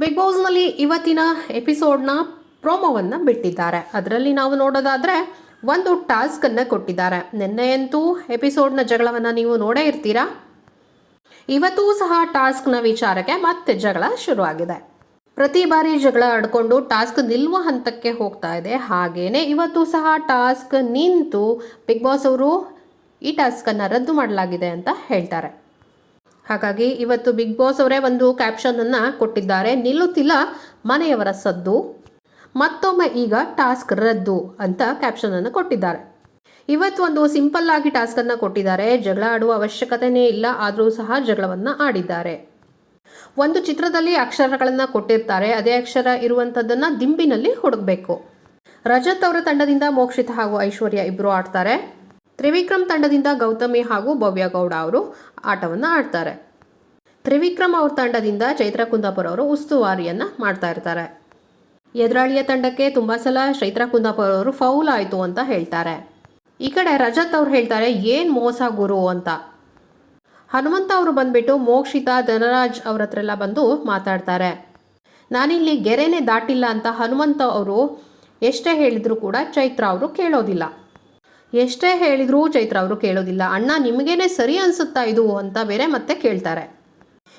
Big ಬಾಸ್ನಲ್ಲಿ ಇವತ್ತಿನ ಎಪಿಸೋಡ್ನ ಪ್ರೋಮೋವನ್ನು ಬಿಟ್ಟಿದ್ದಾರೆ. ಅದರಲ್ಲಿ ನಾವು ನೋಡೋದಾದರೆ ಒಂದು ಟಾಸ್ಕನ್ನು ಕೊಟ್ಟಿದ್ದಾರೆ. ನಿನ್ನೆಯಂತೂ ಎಪಿಸೋಡ್ನ ಜಗಳವನ್ನು ನೀವು ನೋಡೇ ಇರ್ತೀರಾ? ಇವತ್ತೂ ಸಹ ಟಾಸ್ಕ್ನ ವಿಚಾರಕ್ಕೆ ಮತ್ತೆ ಜಗಳ ಶುರುವಾಗಿದೆ. ಪ್ರತಿ ಬಾರಿ ಜಗಳ ಆಡ್ಕೊಂಡು ಟಾಸ್ಕ್ ನಿಲ್ಲುವ ಹಂತಕ್ಕೆ ಹೋಗ್ತಾ ಇದೆ. ಹಾಗೇನೆ ಇವತ್ತು ಸಹ ಟಾಸ್ಕ್ ನಿಂತು ಬಿಗ್ ಬಾಸ್ ಅವರು ಈ ಟಾಸ್ಕನ್ನು ರದ್ದು ಮಾಡಲಾಗಿದೆ ಅಂತ ಹೇಳ್ತಾರೆ. ಹಾಗಾಗಿ ಇವತ್ತು ಬಿಗ್ ಬಾಸ್ ಅವರೇ ಒಂದು ಕ್ಯಾಪ್ಷನನ್ನು ಕೊಟ್ಟಿದ್ದಾರೆ. ನಿಲ್ಲುತ್ತಿಲ್ಲ ಮನೆಯವರ ಸದ್ದು, ಮತ್ತೊಮ್ಮೆ ಈಗ ಟಾಸ್ಕ್ ರದ್ದು ಅಂತ ಕ್ಯಾಪ್ಷನನ್ನು ಕೊಟ್ಟಿದ್ದಾರೆ. ಇವತ್ತು ಒಂದು ಸಿಂಪಲ್ ಆಗಿ ಟಾಸ್ಕನ್ನು ಕೊಟ್ಟಿದ್ದಾರೆ. ಜಗಳ ಆಡುವ ಅವಶ್ಯಕತೆನೇ ಇಲ್ಲ, ಆದರೂ ಸಹ ಜಗಳವನ್ನು ಆಡಿದ್ದಾರೆ. ಒಂದು ಚಿತ್ರದಲ್ಲಿ ಅಕ್ಷರಗಳನ್ನು ಕೊಟ್ಟಿರ್ತಾರೆ. ಅದೇ ಅಕ್ಷರ ಇರುವಂಥದ್ದನ್ನು ದಿಂಬಿನಲ್ಲಿ ಹುಡುಕಬೇಕು. ರಜತ್ ಅವರ ತಂಡದಿಂದ ಮೋಕ್ಷಿತ ಹಾಗೂ ಐಶ್ವರ್ಯ ಇಬ್ಬರು ಆಡ್ತಾರೆ. ತ್ರಿವಿಕ್ರಮ್ ತಂಡದಿಂದ ಗೌತಮಿ ಹಾಗೂ ಭವ್ಯ ಗೌಡ ಅವರು ಆಟವನ್ನು ಆಡ್ತಾರೆ. ತ್ರಿವಿಕ್ರಮ್ ಅವ್ರ ತಂಡದಿಂದ ಚೈತ್ರ ಕುಂದಾಪುರ ಅವರು ಉಸ್ತುವಾರಿಯನ್ನು ಮಾಡ್ತಾ ಇರ್ತಾರೆ. ಎದುರಾಳಿಯ ತಂಡಕ್ಕೆ ತುಂಬ ಸಲ ಚೈತ್ರ ಕುಂದಾಪುರ ಅವರು ಫೌಲ್ ಆಯಿತು ಅಂತ ಹೇಳ್ತಾರೆ. ಈ ಕಡೆ ರಜತ್ ಅವ್ರು ಹೇಳ್ತಾರೆ, ಏನು ಮೋಸ ಗುರು ಅಂತ. ಹನುಮಂತ ಅವರು ಬಂದ್ಬಿಟ್ಟು ಮೋಕ್ಷಿತ ಧನರಾಜ್ ಅವ್ರ ಹತ್ರ ಎಲ್ಲ ಬಂದು ಮಾತಾಡ್ತಾರೆ. ನಾನಿಲ್ಲಿ ಗೆರೆನೇ ದಾಟಿಲ್ಲ ಅಂತ ಹನುಮಂತ ಅವರು ಎಷ್ಟೇ ಹೇಳಿದರೂ ಕೂಡ ಚೈತ್ರ ಅವರು ಕೇಳೋದಿಲ್ಲ. ಎಷ್ಟೇ ಹೇಳಿದರೂ ಚೈತ್ರ ಅವರು ಕೇಳೋದಿಲ್ಲ. ಅಣ್ಣ, ನಿಮಗೇನೆ ಸರಿ ಅನಿಸುತ್ತಾ ಇದು? ಅಂತ ಬೇರೆ ಮತ್ತೆ ಕೇಳ್ತಾರೆ.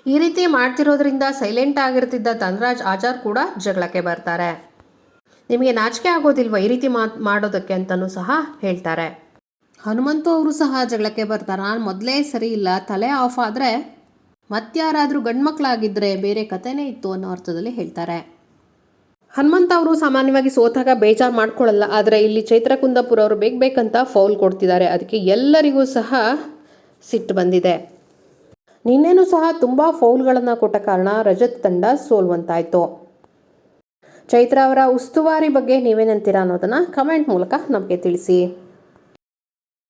ಈ ರೀತಿ ಮಾಡ್ತಿರೋದ್ರಿಂದ ಸೈಲೆಂಟ್ ಆಗಿರ್ತಿದ್ದ ಧನ್ರಾಜ್ ಆಚಾರ್ ಕೂಡ ಜಗಳಕ್ಕೆ ಬರ್ತಾರೆ. ನಿಮಗೆ ನಾಚಿಕೆ ಆಗೋದಿಲ್ವಾ ಈ ರೀತಿ ಮಾತ್ ಮಾಡೋದಕ್ಕೆ? ಅಂತಲೂ ಸಹ ಹೇಳ್ತಾರೆ. ಹನುಮಂತು ಅವರು ಸಹ ಜಗಳಕ್ಕೆ ಬರ್ತಾರೆ? ನಾನು ಮೊದಲೇ ಸರಿ ಇಲ್ಲ. ತಲೆ ಆಫ್ ಆದರೆ ಮತ್ತಾರಾದರೂ ಗಂಡ್ಮಕ್ಳಾಗಿದ್ದರೆ ಬೇರೆ ಕಥೆನೇ ಇತ್ತು ಅನ್ನೋ ಅರ್ಥದಲ್ಲಿ ಹೇಳ್ತಾರೆ. ಹನುಮಂತ ಅವರು ಸಾಮಾನ್ಯವಾಗಿ ಸೋತಾಗ ಬೇಜಾರು ಮಾಡ್ಕೊಳ್ಳಲ್ಲ ಆದರೆ ಇಲ್ಲಿ ಚೈತ್ರ ಕುಂದಾಪುರ ಅವರು ಬೇಕು ಬೇಕಂತ ಫೌಲ್ ಕೊಡ್ತಿದ್ದಾರೆ. ಅದಕ್ಕೆ ಎಲ್ಲರಿಗೂ ಸಹ ಸಿಟ್ಟು ಬಂದಿದೆ. ನಿನ್ನೆನೂ ಸಹ ತುಂಬ ಫೌಲ್ಗಳನ್ನು ಕೊಟ್ಟ ಕಾರಣ ರಜತ್ ತಂಡ ಸೋಲ್ವಂತಾಯಿತು. ಚೈತ್ರ ಅವರ ಉಸ್ತುವಾರಿ ಬಗ್ಗೆ ನೀವೇನಂತೀರಾ ಅನ್ನೋದನ್ನು ಕಮೆಂಟ್ ಮೂಲಕ ನಮಗೆ ತಿಳಿಸಿ.